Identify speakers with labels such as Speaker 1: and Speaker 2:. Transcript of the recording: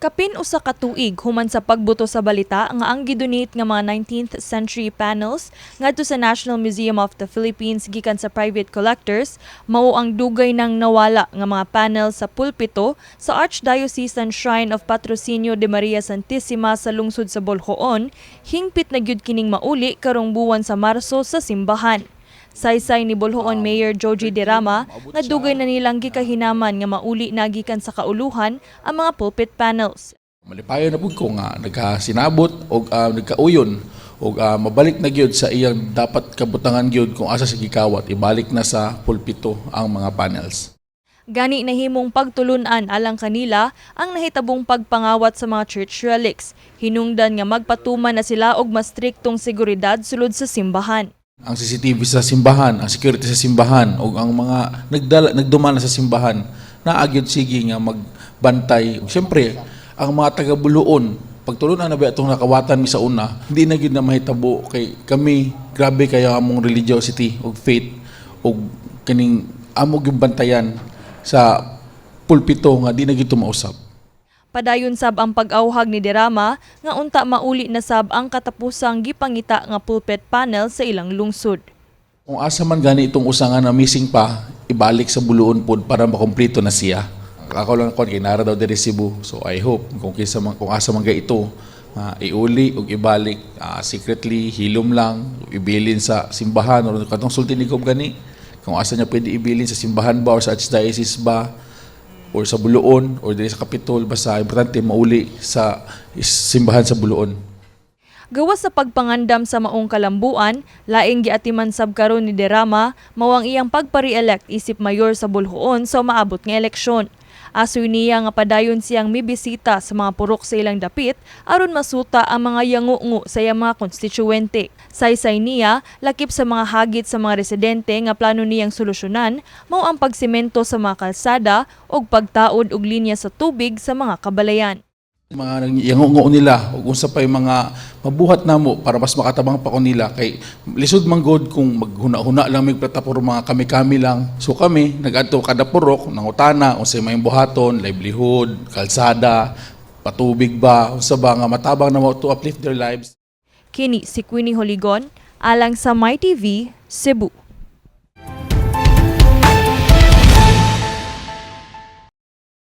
Speaker 1: Kapin usa ka tuig human sa pagbuto sa balita nga ang gidonate nga mga 19th century panels ngadto sa National Museum of the Philippines gikan sa private collectors mao ang dugay nang nawala nga mga panel sa pulpito sa Archdiocesan Shrine of Patrocinio de Maria Santissima sa lungsod sa Boljoon hingpit na gyud kining mauli karong buwan sa Marso sa simbahan. Saysay ni Boljoon Mayor Joji Derama nga dugay na nilang gikahinaman nga mauli na gikan sa kauluhan ang mga pulpit panels.
Speaker 2: Malipayon na pud ko nga nagkasinabot o nagkauyon o mabalik na gyud sa iyang dapat kabutangan gyud kung asa sa gikawat ibalik na sa pulpito ang mga panels.
Speaker 1: Gani nahimong pagtulunan alang kanila ang nahitabong pagpangawat sa mga church relics. Hinungdan nga magpatuman na sila og mas striktong seguridad sulod sa simbahan.
Speaker 2: Ang CCTV sa simbahan, ang security sa simbahan o ang mga nagdala nagdumana sa simbahan naagyod sige nga magbantay. Siyempre, ang mga taga-Buluon pagtulunan na ba itong nakawatan mi sa una, hindi na gyud na mahitabo kay kami grabe kayo among religiosity o faith o kaning amo gyud bantayan sa pulpito nga di na gyud mausap.
Speaker 1: Padayon sab ang pag-awhag ni Derama nga unta mauli na sab ang katapusang gipangita nga pulpit panel sa ilang lungsod.
Speaker 2: Kung asa man gani itong usangan na missing pa, ibalik sa buluon pod para makumpleto na siya. Ako lang kon kay nara daw diri Cebu. So I hope kung kisa man kung asa man ga ito, ah, iuli ug ibalik ah, secretly hilom lang ibilin sa simbahan or katong sulti ni gani. Kung asa niya pwede ibilin sa simbahan ba or sa archdiocese ba or sa Buluon or diri sa Kapitol basta importante mauli sa simbahan sa Buluon.
Speaker 1: Gawas sa pagpangandam sa maong kalambuan, laing giatiman sab karon ni Derama mawang iyang pagpare-elect isip mayor sa Bulhoon sa maabot nga eleksyon. Asoy niya nga padayon siyang mibisita sa mga purok sa ilang dapit aron masuta ang mga yangungo sa iyang mga konstituwente. Saysay niya, lakip sa mga hagit sa mga residente nga plano niyang solusyonan, mao ang pagsemento sa mga kalsada ug pagtaod og linya sa tubig sa mga kabalayan.
Speaker 2: Mga yangungo nila ug unsa pa yung mga mabuhat namo para mas makatabang pa ko nila. Kay lisod man god kung maghuna-huna lang mig platapor mga kami-kami lang. So kami nagadto kada purok nangutana unsay may buhaton livelihood kalsada patubig ba unsa ba nga matabang na mo to uplift their lives.
Speaker 1: Kini si Queenie Holigon, alang sa My TV, Cebu.